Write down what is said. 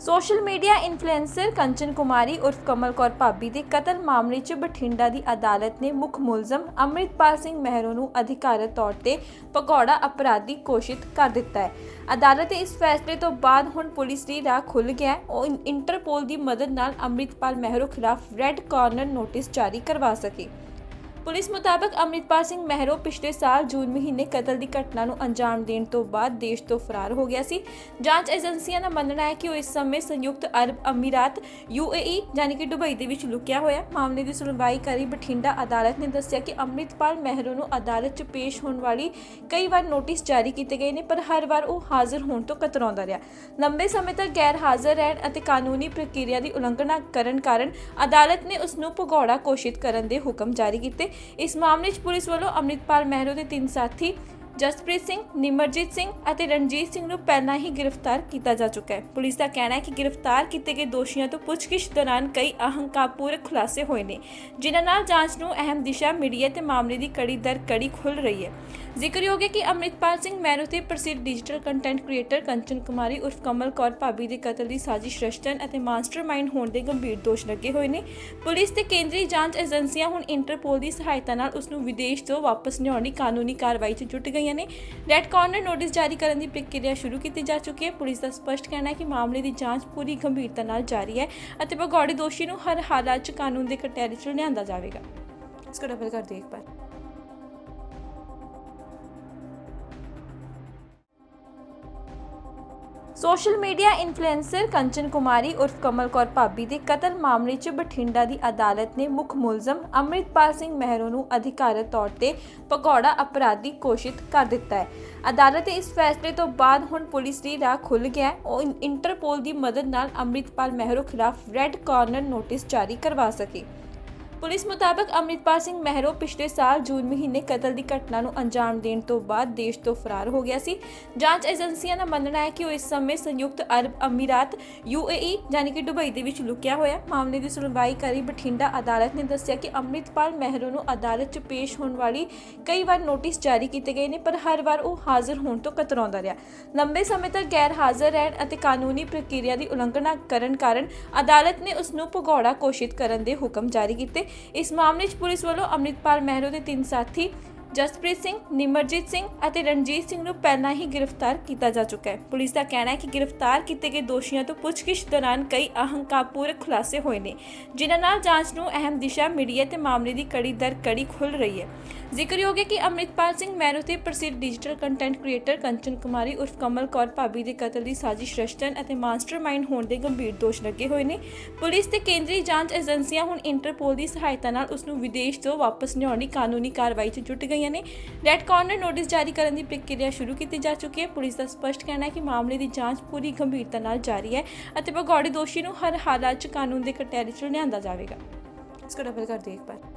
Social media influencer Kanchan Kumari ਉਰਫ ਕਮਲ ਕੌਰ ਭਾਬੀ ਦੇ ਕਤਲ ਮਾਮਲੇ 'ਚ ਬਠਿੰਡਾ ਦੀ ਅਦਾਲਤ ਨੇ ਮੁੱਖ ਮੁਲਜ਼ਮ ਅੰਮ੍ਰਿਤਪਾਲ ਸਿੰਘ ਮਹਿਰੋ ਨੂੰ ਅਧਿਕਾਰਤ ਤੌਰ ਤੇ ਪਕੌੜਾ ਅਪਰਾਧੀ ਘੋਸ਼ਿਤ ਕਰ ਦਿੱਤਾ ਹੈ। ਅਦਾਲਤ ਦੇ ਇਸ ਫੈਸਲੇ ਤੋਂ ਬਾਅਦ ਹੁਣ ਪੁਲਿਸ ਦੀ ਰਾਹ ਖੁੱਲ ਗਿਆ ਹੈ। ਉਹ ਇੰ- ਇੰਟਰਪੋਲ ਦੀ ਮਦਦ ਨਾਲ ਅੰਮ੍ਰਿਤਪਾਲ ਮਹਿਰੋ ਖਿਲਾਫ ਰੈੱਡ ਕਾਰਨਰ ਨੋਟਿਸ ਜਾਰੀ ਕਰਵਾ ਸਕੇ। ਪੁਲਿਸ ਮੁਤਾਬਕ ਅੰਮ੍ਰਿਤਪਾਲ ਸਿੰਘ ਮਹਿਰੋ ਪਿਛਲੇ ਸਾਲ ਜੂਨ ਮਹੀਨੇ ਕਤਲ ਦੀ ਘਟਨਾ ਨੂੰ ਅੰਜਾਮ ਦੇਣ ਤੋਂ ਬਾਅਦ ਦੇਸ਼ ਤੋਂ ਫਰਾਰ ਹੋ ਗਿਆ ਸੀ। ਜਾਂਚ ਏਜੰਸੀਆਂ ਦਾ ਮੰਨਣਾ ਹੈ ਕਿ ਉਹ ਇਸ ਸਮੇਂ ਸੰਯੁਕਤ ਅਰਬ ਅਮੀਰਾਤ UAE ਯਾਨੀ ਕਿ ਦੁਬਈ ਦੇ ਵਿੱਚ ਲੁਕਿਆ ਹੋਇਆ। ਮਾਮਲੇ ਦੀ ਸੁਣਵਾਈ ਕਰੀ ਬਠਿੰਡਾ ਅਦਾਲਤ ਨੇ ਦੱਸਿਆ ਕਿ ਅੰਮ੍ਰਿਤਪਾਲ ਮਹਿਰੋ ਨੂੰ ਅਦਾਲਤ 'ਚ ਪੇਸ਼ ਹੋਣ ਵਾਲੀ ਕਈ ਵਾਰ ਨੋਟਿਸ ਜਾਰੀ ਕੀਤੇ ਗਏ ਨੇ, ਪਰ ਹਰ ਵਾਰ ਉਹ ਹਾਜ਼ਰ ਹੋਣ ਤੋਂ ਕਤਰਾਉਂਦਾ ਰਿਹਾ। ਲੰਬੇ ਸਮੇਂ ਤੱਕ ਗੈਰ ਹਾਜ਼ਰ ਰਹਿਣ ਅਤੇ ਕਾਨੂੰਨੀ ਪ੍ਰਕਿਰਿਆ ਦੀ ਉਲੰਘਣਾ ਕਰਨ ਕਾਰਨ ਅਦਾਲਤ ਨੇ ਉਸ ਨੂੰ ਭਗੌੜਾ ਘੋਸ਼ਿਤ ਕਰਨ ਦੇ ਹੁਕਮ ਜਾਰੀ ਕੀਤੇ। ਇਸ ਮਾਮਲੇ 'ਚ ਪੁਲਿਸ ਵੱਲੋਂ ਅੰਮ੍ਰਿਤਪਾਲ ਮਹਿਰੋ ਦੇ ਤਿੰਨ ਸਾਥੀ, ਜਸਪ੍ਰੀਤ ਸਿੰਘ, ਨਿਮਰਜੀਤ ਸਿੰਘ ਅਤੇ ਰਣਜੀਤ ਸਿੰਘ ਨੂੰ ਪਹਿਲਾਂ ਹੀ ਗ੍ਰਿਫਤਾਰ ਕੀਤਾ ਜਾ ਚੁੱਕਾ ਹੈ। ਪੁਲਿਸ ਦਾ ਕਹਿਣਾ ਹੈ ਕਿ ਗ੍ਰਿਫਤਾਰ ਕੀਤੇ ਗਏ ਦੋਸ਼ੀਆਂ ਤੋਂ ਪੁੱਛਗਿੱਛ ਦੌਰਾਨ ਕਈ ਅਹੰਕਾਰਪੂਰਕ ਖੁਲਾਸੇ ਹੋਏ ਨੇ, ਜਿਨ੍ਹਾਂ ਨਾਲ ਜਾਂਚ ਨੂੰ ਅਹਿਮ ਦਿਸ਼ਾ ਮਿਲੀ ਹੈ ਤੇ ਮਾਮਲੇ ਦੀ ਕੜੀ ਦਰ ਕੜੀ ਖੁੱਲ ਰਹੀ ਹੈ। ਜ਼ਿਕਰਯੋਗ ਹੈ ਕਿ ਅੰਮ੍ਰਿਤਪਾਲ ਸਿੰਘ ਮਹਿਰੋ ਤੇ ਪ੍ਰਸਿੱਧ digital content creator Kanchan Kumari ਉਰਫ ਕਮਲ ਕੌਰ ਭਾਬੀ ਦੇ ਕਤਲ ਦੀ ਸਾਜ਼ਿਸ਼ ਰਚਨ ਅਤੇ ਮਾਸਟਰਮਾਈਂਡ ਹੋਣ ਦੇ ਗੰਭੀਰ ਦੋਸ਼ ਲੱਗੇ ਹੋਏ ਨੇ। ਪੁਲਿਸ ਤੇ ਕੇਂਦਰੀ ਜਾਂਚ ਏਜੰਸੀਆਂ ਹੁਣ ਇੰਟਰਪੋਲ ਦੀ ਸਹਾਇਤਾ ਨਾਲ ਉਸ ਨੂੰ ਵਿਦੇਸ਼ ਤੋਂ ਵਾਪਸ ਲਿਆਉਣ ਦੀ ਕਾਨੂੰਨੀ ਕਾਰਵਾਈ 'ਚ ਜੁਟ ਗਈਆਂ ਨੇ। ਰੈੱਡ ਕਾਰਨਰ ਨੋਟਿਸ ਜਾਰੀ ਕਰਨ ਦੀ ਪ੍ਰਕਿਰਿਆ ਸ਼ੁਰੂ ਕੀਤੀ ਜਾ ਚੁੱਕੀ ਹੈ। ਪੁਲਿਸ ਦਾ ਸਪਸ਼ਟ ਕਹਿਣਾ ਹੈ ਕਿ ਮਾਮਲੇ ਦੀ ਜਾਂਚ ਪੂਰੀ ਗੰਭੀਰਤਾ ਨਾਲ ਜਾਰੀ ਹੈ ਅਤੇ ਭਗੌੜੇ ਦੋਸ਼ੀ ਨੂੰ ਹਰ ਹਾਲਤ 'ਚ ਕਾਨੂੰਨ ਦੇ ਕਟਹਿਰੇ 'ਚ ਲਿਆਂਦਾ ਜਾਵੇਗਾ। ਇਸ ਕੋ ਡਬਲ ਕਰ ਦਿਓ ਇੱਕ social media influencer Kanchan Kumari ਉਰਫ ਕਮਲ ਕੌਰ ਭਾਬੀ ਦੇ ਕਤਲ ਮਾਮਲੇ 'ਚ ਬਠਿੰਡਾ ਦੀ ਅਦਾਲਤ ਨੇ ਮੁੱਖ ਮੁਲਜ਼ਮ ਅੰਮ੍ਰਿਤਪਾਲ ਸਿੰਘ ਮਹਿਰੋ ਨੂੰ ਅਧਿਕਾਰਤ ਤੌਰ ਤੇ ਪਕੌੜਾ ਅਪਰਾਧੀ ਘੋਸ਼ਿਤ ਕਰ ਦਿੱਤਾ ਹੈ। ਅਦਾਲਤ ਦੇ ਇਸ ਫੈਸਲੇ ਤੋਂ ਬਾਅਦ ਹੁਣ ਪੁਲਿਸ ਦੀ ਰਾਹ ਖੁੱਲ ਗਿਆ ਉਹ ਇੰਟਰਪੋਲ ਦੀ ਮਦਦ ਨਾਲ ਅੰਮ੍ਰਿਤਪਾਲ ਮਹਿਰੋ ਖਿਲਾਫ ਰੈੱਡ ਕਾਰਨਰ ਨੋਟਿਸ ਜਾਰੀ ਕਰਵਾ ਸਕੇ। ਪੁਲਿਸ ਮੁਤਾਬਕ ਅੰਮ੍ਰਿਤਪਾਲ ਸਿੰਘ ਮਹਿਰੋ ਪਿਛਲੇ ਸਾਲ ਜੂਨ ਮਹੀਨੇ ਕਤਲ ਦੀ ਘਟਨਾ ਨੂੰ ਅੰਜਾਮ ਦੇਣ ਤੋਂ ਬਾਅਦ ਦੇਸ਼ ਤੋਂ ਫਰਾਰ ਹੋ ਗਿਆ ਸੀ। ਜਾਂਚ ਏਜੰਸੀਆਂ ਦਾ ਮੰਨਣਾ ਹੈ ਕਿ ਉਹ ਇਸ ਸਮੇਂ ਸੰਯੁਕਤ ਅਰਬ ਅਮੀਰਾਤ UAE ਯਾਨੀ ਕਿ ਦੁਬਈ ਦੇ ਵਿੱਚ ਲੁਕਿਆ ਹੋਇਆ। ਮਾਮਲੇ ਦੀ ਸੁਣਵਾਈ ਕਰੀ ਬਠਿੰਡਾ ਅਦਾਲਤ ਨੇ ਦੱਸਿਆ ਕਿ ਅੰਮ੍ਰਿਤਪਾਲ ਮਹਿਰੋ ਨੂੰ ਅਦਾਲਤ 'ਚ ਪੇਸ਼ ਹੋਣ ਵਾਲੀ ਕਈ ਵਾਰ ਨੋਟਿਸ ਜਾਰੀ ਕੀਤੇ ਗਏ ਨੇ, ਪਰ ਹਰ ਵਾਰ ਉਹ ਹਾਜ਼ਰ ਹੋਣ ਤੋਂ ਕਤਰਾਉਂਦਾ ਰਿਹਾ। ਲੰਬੇ ਸਮੇਂ ਤੱਕ ਗੈਰ ਹਾਜ਼ਰ ਰਹਿਣ ਅਤੇ ਕਾਨੂੰਨੀ ਪ੍ਰਕਿਰਿਆ ਦੀ ਉਲੰਘਣਾ ਕਰਨ ਕਾਰਨ ਅਦਾਲਤ ਨੇ ਉਸ ਨੂੰ ਭਗੌੜਾ ਘੋਸ਼ਿਤ ਕਰਨ ਦੇ ਹੁਕਮ ਜਾਰੀ ਕੀਤੇ। ਇਸ ਮਾਮਲੇ 'ਚ ਪੁਲਿਸ ਵੱਲੋਂ ਅੰਮ੍ਰਿਤਪਾਲ ਮਹਿਰੋ ਦੇ ਤਿੰਨ ਸਾਥੀ, ਜਸਪ੍ਰੀਤ ਸਿੰਘ, ਨਿਮਰਜੀਤ ਸਿੰਘ ਅਤੇ ਰਣਜੀਤ ਸਿੰਘ ਨੂੰ ਪਹਿਲਾਂ ਹੀ ਗ੍ਰਿਫਤਾਰ ਕੀਤਾ ਜਾ ਚੁੱਕਾ ਹੈ। ਪੁਲਿਸ ਦਾ ਕਹਿਣਾ ਹੈ ਕਿ ਗ੍ਰਿਫਤਾਰ ਕੀਤੇ ਗਏ ਦੋਸ਼ੀਆਂ ਤੋਂ ਪੁੱਛਗਿੱਛ ਦੌਰਾਨ ਕਈ ਅਹੰਕਾਰਪੂਰਕ ਖੁਲਾਸੇ ਹੋਏ ਨੇ, ਜਿਨ੍ਹਾਂ ਨਾਲ ਜਾਂਚ ਨੂੰ ਅਹਿਮ ਦਿਸ਼ਾ ਮਿਲੀ ਹੈ ਤੇ ਮਾਮਲੇ ਦੀ ਕੜੀ ਦਰ ਕੜੀ ਖੁੱਲ ਰਹੀ ਹੈ। ਜ਼ਿਕਰਯੋਗ ਹੈ ਕਿ ਅੰਮ੍ਰਿਤਪਾਲ ਸਿੰਘ ਮਹਿਰੋ ਤੇ ਪ੍ਰਸਿੱਧ digital content creator Kanchan Kumari ਉਰਫ ਕਮਲ ਕੌਰ ਭਾਬੀ ਦੇ ਕਤਲ ਦੀ ਸਾਜ਼ਿਸ਼ ਰਚਨ ਅਤੇ ਮਾਸਟਰਮਾਈਂਡ ਹੋਣ ਦੇ ਗੰਭੀਰ ਦੋਸ਼ ਲੱਗੇ ਹੋਏ ਨੇ। ਪੁਲਿਸ ਤੇ ਕੇਂਦਰੀ ਜਾਂਚ ਏਜੰਸੀਆਂ ਹੁਣ ਇੰਟਰਪੋਲ ਦੀ ਸਹਾਇਤਾ ਨਾਲ ਉਸ ਨੂੰ ਵਿਦੇਸ਼ ਤੋਂ ਵਾਪਸ ਲਿਆਉਣ ਦੀ ਕਾਨੂੰਨੀ ਕਾਰਵਾਈ 'ਚ ਜੁਟ ਗਈਆਂ ਨੇ। ਰੈੱਡ ਕਾਰਨਰ ਨੋਟਿਸ ਜਾਰੀ ਕਰਨ ਦੀ ਪ੍ਰਕਿਰਿਆ ਸ਼ੁਰੂ ਕੀਤੀ ਜਾ ਚੁੱਕੀ ਹੈ। ਪੁਲਿਸ ਦਾ ਸਪਸ਼ਟ ਕਹਿਣਾ ਹੈ ਕਿ ਮਾਮਲੇ ਦੀ ਜਾਂਚ ਪੂਰੀ ਗੰਭੀਰਤਾ ਨਾਲ ਜਾਰੀ ਹੈ ਅਤੇ ਭਗੌੜੇ ਦੋਸ਼ੀ ਨੂੰ ਹਰ ਹਾਲਾਤ 'ਚ ਕਾਨੂੰਨ ਦੇ ਕਟਹਿਰੇ 'ਚ ਲਿਆਂਦਾ ਜਾਵੇਗਾ। ਇਸ ਕੋ ਡਬਲ ਕਰ ਦਿਓ ਇੱਕ ਬਾਰ